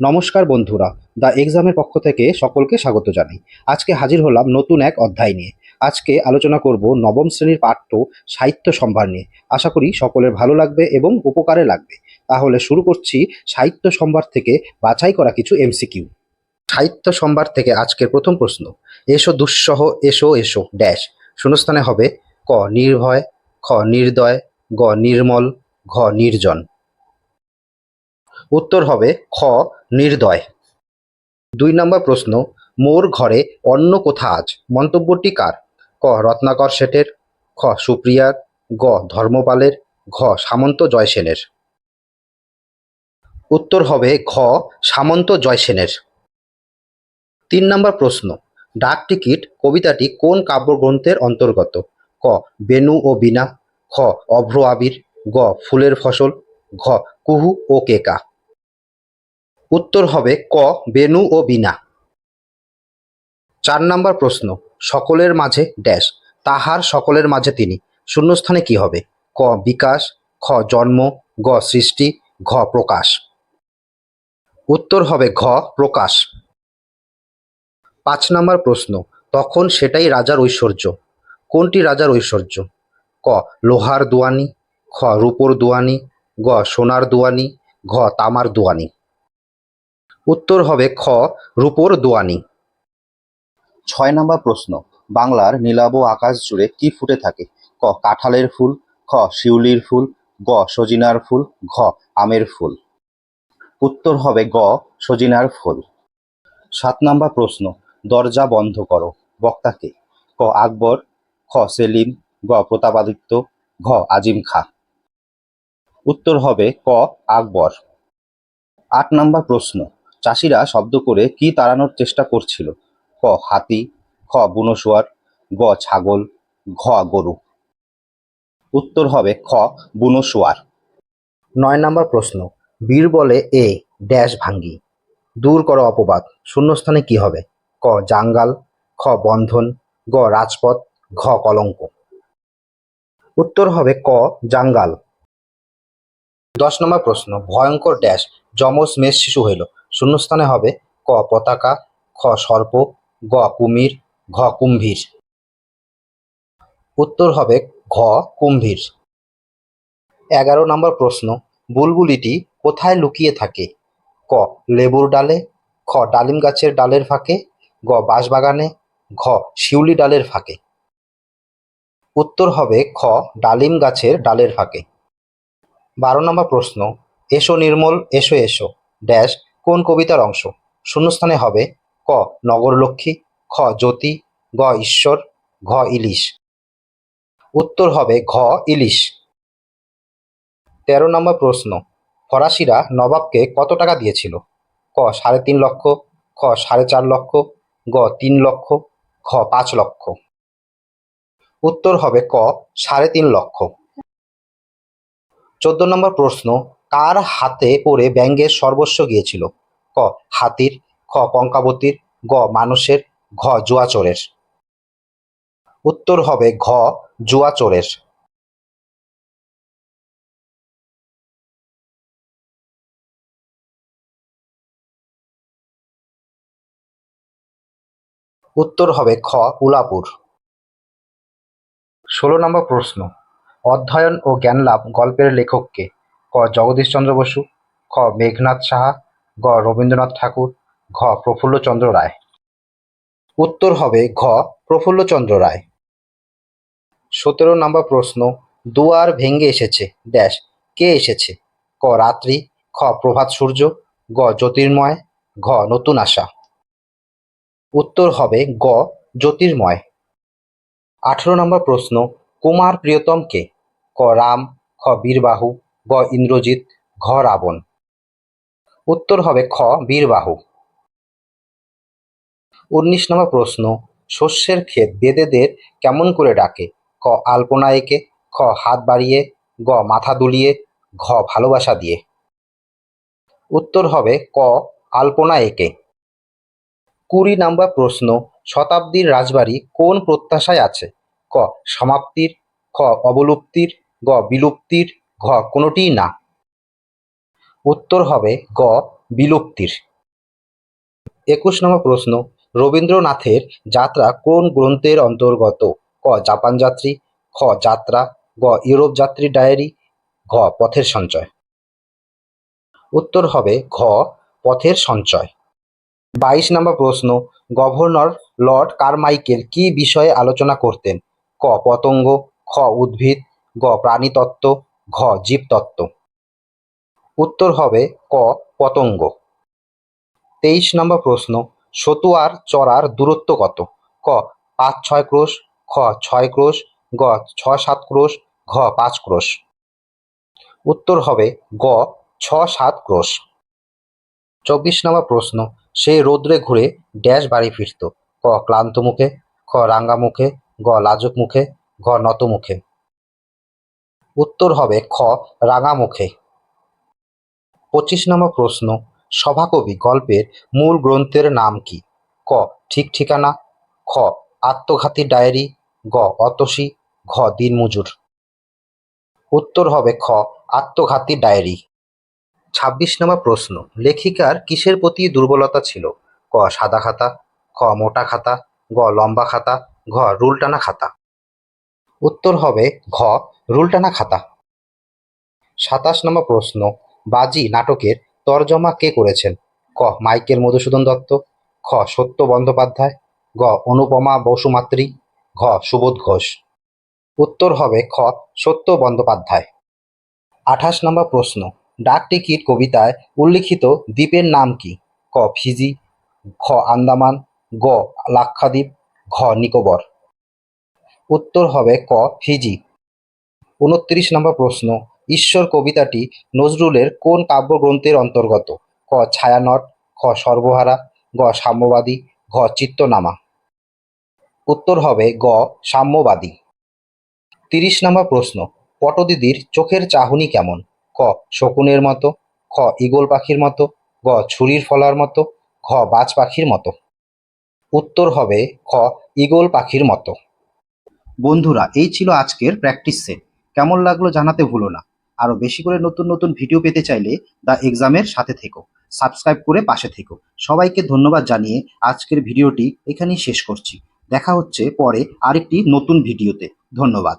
নমস্কার বন্ধুরা, দ্য এক্সামের পক্ষ থেকে সকলকে স্বাগত জানাই। আজকে হাজির হলাম নতুন এক অধ্যায় নিয়ে। আজকে আলোচনা করব নবম শ্রেণির পাঠ্য সাহিত্য সম্ভার নিয়ে। আশা করি সকলের ভালো লাগবে এবং উপকারে লাগবে। তাহলে শুরু করছি সাহিত্য সম্ভার থেকে বাছাই করা কিছু এমসিকিউ। সাহিত্য সম্ভার থেকে আজকের প্রথম প্রশ্ন, এসো দুঃসহ, এসো এসো, ড্যাশ। শূন্যস্থানে হবে, ক নির্ভয়, খ নির্দয়, গ নির্মল, ঘ নির্জন। উত্তর হবে খ, নির্দয়। দুই নম্বর প্রশ্ন, মোর ঘরে অন্য কোথা আজ? মন্তব্যটি কার? ক, রত্নাকর শেঠের, খ, সুপ্রিয়ার, গ, ধর্মপালের, ঘ, সামন্ত জয়সেনের। উত্তর হবে ঘ, সামন্ত জয়সেনের। তিন নম্বর প্রশ্ন, ডাক টিকিট কবিতাটি কোন কাব্যগ্রন্থের অন্তর্গত? ক, বেনু ও বিনা খ, অভ্র আবির, গ, ফুলের ফসল, ঘ, কুহু ও কেকা। উত্তর হবে ক, বেনু ও বিনা। চার নম্বর প্রশ্ন, সকলের মাঝে ড্যাশ, তাহার সকলের মাঝে তিনি। শূন্যস্থানে কি হবে? ক, বিকাশ, খ, জন্ম, গ, সৃষ্টি, ঘ, প্রকাশ। উত্তর হবে ঘ, প্রকাশ। পাঁচ নম্বর প্রশ্ন, তখন সেটাই রাজার ঐশ্বর্য। কোনটি রাজার ঐশ্বর্য? ক, লোহার দুয়ানি, খ, রূপোর দুয়ানি, গ, সোনার দুয়ানি, ঘ, তামার দুয়ানি। উত্তর হবে খ, রূপোর দোয়ানি। ছয় নম্বর প্রশ্ন, বাংলার নীলাভ আকাশ জুড়ে কি ফুটে থাকে? ক, কাঁঠালের ফুল, খ, শিউলির ফুল, গ, সজিনার ফুল, ঘ, আমের ফুল। উত্তর হবে গ, সজিনার ফুল। সাত নম্বর প্রশ্ন, দরজা বন্ধ করো, বক্তাকে। ক, আকবর, খ, সেলিম, গ, প্রতাপাদিত্য, ঘ, আজিম খা। উত্তর হবে ক, আকবর। আট নম্বর প্রশ্ন চাষিরা শব্দ করে কি তাড়ানোর চেষ্টা করছিল? ক, হাতি, খ বুনোশুয়ার গ, ছাগল, ঘ, গরু। উত্তর হবে খ বুনোশুয়ার নয় নম্বর প্রশ্ন, বীর বলে এ, ড্যাশ ভাঙ্গি। দূর করো অপবাদ, শূন্যস্থানে কি হবে? ক, জাঙ্গাল, খ, বন্ধন, গ, রাজপথ, ঘ, কলঙ্ক। উত্তর হবে ক, জাঙ্গাল। দশ নম্বর প্রশ্ন, ভয়ঙ্কর ড্যাশ, যমজ মেষ শিশু হইল। শূন্যস্থানে হবে ক পতাকা, খ সর্প, গ কুমির, ঘ কুম্ভীর। উত্তর হবে ঘ কুম্ভীর। এগারো নম্বর প্রশ্ন, বুলবুলিটি কোথায় লুকিয়ে থাকে? ক লেবুর ডালে, খ ডালিম গাছের ডালের ফাঁকে, গ বাঁশবাগানে, ঘ শিউলি ডালের ফাঁকে। উত্তর হবে খ ডালিম গাছের ডালের ফাঁকে। বারো নম্বর প্রশ্ন, এসো নির্মল, এসো এসো, ড্যাশ কোন কবিতার অংশ? শূন্যস্থানে হবে ক, নগরলক্ষ্মী, খ, জ্যোতি, গ, ঈশ্বর, ঘ, ইলিশ। উত্তর হবে ঘ, ইলিশ। তেরো নম্বর প্রশ্ন, ফরাসিরা নবাবকে কত টাকা দিয়েছিল? ক, সাড়ে তিন লক্ষ, খ, সাড়ে চার লক্ষ, গ, তিন লক্ষ খ পাঁচ লক্ষ। উত্তর হবে ক, সাড়ে তিন লক্ষ। চোদ্দ নম্বর প্রশ্ন কার হাতে পড়ে ব্যাঙ্গের সর্বস্ব গিয়েছিল। ক, হাতির, খ কঙ্কাবতীর গ, মানুষের, ঘ, জুয়াচোরের। উত্তর হবে ঘ, জুয়াচোরের। উত্তর হবে খ, উলাপুর। ষোলো নম্বর প্রশ্ন, অধ্যয়ন ও জ্ঞানলাভ গল্পের লেখককে ক জগদীশচন্দ্র বসু, খ মেঘনাথ সাহা, গ রবীন্দ্রনাথ ঠাকুর, ঘ প্রফুল্লচন্দ্র রায়। উত্তর হবে ঘ প্রফুল্লচন্দ্র রায়। সতেরো নম্বর প্রশ্ন, দুয়ার ভেঙ্গে এসেছে, ড্যাশ, কে এসেছে? ক রাত্রি, খ প্রভাত সূর্য, গ জ্যোতির্ময়, ঘ নতুন আশা। উত্তর হবে গ জ্যোতির্ময়। আঠেরো নম্বর প্রশ্ন, কুমার প্রিয়তম কে? ক রাম, খ বীরবাহু গ ইন্দ্রজিৎ, ঘ রাবণ। উত্তর হবে খ বীরবাহু। উনিশ নম্বর প্রশ্ন, শস্যের ক্ষেত বেদেদের কেমন করে ডাকে? ক আলপনা এঁকে খ হাত বাড়িয়ে, গ মাথা দুলিয়ে, ঘ ভালোবাসা দিয়ে। উত্তর হবে ক আলপনা এঁকে কুড়ি নম্বর প্রশ্ন, শতাব্দীর রাজবাড়ি কোন প্রত্যাশায় আছে? ক সমাপ্তির, খ অবলুপ্তির, গ বিলুপ্তির ঘ কোনোটিই না। উত্তর হবে গ বিলুপ্তির। একুশ নম্বর প্রশ্ন, রবীন্দ্রনাথের যাত্রা কোন গ্রন্থের অন্তর্গত? ক জাপান যাত্রী, খ যাত্রা, গ ইউরোপ যাত্রী ডায়েরি, ঘ পথের সঞ্চয়। উত্তর হবে ঘ পথের সঞ্চয়। বাইশ নম্বর প্রশ্ন, গভর্নর লর্ড কারমাইকেল কি বিষয়ে আলোচনা করতেন? ক পতঙ্গ, খ উদ্ভিদ, গ প্রাণীতত্ত্ব ঘ, জীবতত্ত্ব। উত্তর হবে ক, পতঙ্গ। তেইশ নম্বর প্রশ্ন, সতুয়ার চড়ার দূরত্ব কত? ক, পাঁচ, ছয় ক্রোশ, খ, ছয় ক্রোশ, গ, ছ, সাত ক্রোশ, ঘ, পাঁচ ক্রোশ। উত্তর হবে গ, ছ, সাত ক্রোশ। চব্বিশ নম্বর প্রশ্ন, সে রৌদ্রে ঘুরে ড্যাশ বাড়ি ফিরত। ক, ক্লান্ত মুখে, খ, রাঙ্গা মুখে, গ, লাজুক মুখে, ঘ, নত মুখে। উত্তর হবে খ রাঙা মুখে পঁচিশ নম্বর প্রশ্ন, সভাকবি গল্পের মূল গ্রন্থের নাম কি? ক, ঠিক ঠিকানা। খ, আত্মঘাতী ডায়েরি। গ, অতসী। ঘ, দিনমজুর। উত্তর হবে খ, আত্মঘাতী ডায়েরি। ছাব্বিশ নম্বর প্রশ্ন, লেখিকার কিসের প্রতি দুর্বলতা ছিল? ক, সাদা খাতা। খ, মোটা খাতা। গ, লম্বা খাতা। ঘ, রুলটানা খাতা। উত্তর হবে ঘ, রুলটানা খাতা। সাতাশ নম্বর প্রশ্ন, বাজি নাটকের তর্জমা কে করেছেন? ক, মাইকেল মধুসূদন দত্ত। খ, সত্য বন্দ্যোপাধ্যায়। গ, অনুপমা বসুমাত্রী। ঘ, সুবোধ ঘোষ। উত্তর হবে খ, সত্য বন্দ্যোপাধ্যায়। আঠাশ নম্বর প্রশ্ন, ডাক টিকিট কবিতায় উল্লিখিত দ্বীপের নাম কি? ক, ফিজি। খ আন্দামান। গ, লাক্ষাদ্বীপ। ঘ, নিকোবর। উত্তর হবে ক ফিজি উনত্রিশ নম্বর প্রশ্ন, ঈশ্বর কবিতাটি নজরুলের কোন কাব্যগ্রন্থের অন্তর্গত? ক, ছায়ানট, খ, সর্বহারা, গ, সাম্যবাদী, ঘ, চিত্তনামা। উত্তর হবে গ, সাম্যবাদী। তিরিশ নম্বর প্রশ্ন, পটদিদির চোখের চাহনি কেমন? ক, শকুনের মতো, খ, ঈগল পাখির মতো, গ, ছুরির ফলার মতো, ঘ, বাজ পাখির মতো। উত্তর হবে খ, ঈগল পাখির মতো। বন্ধুরা, এই ছিল আজকের প্র্যাকটিস সেট কেমন লাগল জানাতে ভুলো না। আরও বেশি করে নতুন নতুন ভিডিও পেতে চাইলে দ্য এক্সামের সাথে থেকো। সাবস্ক্রাইব করে পাশে থেকো। সবাইকে ধন্যবাদ জানিয়ে আজকের ভিডিওটি এখানেই শেষ করছি। দেখা হচ্ছে পরে আরেকটি নতুন ভিডিওতে ধন্যবাদ।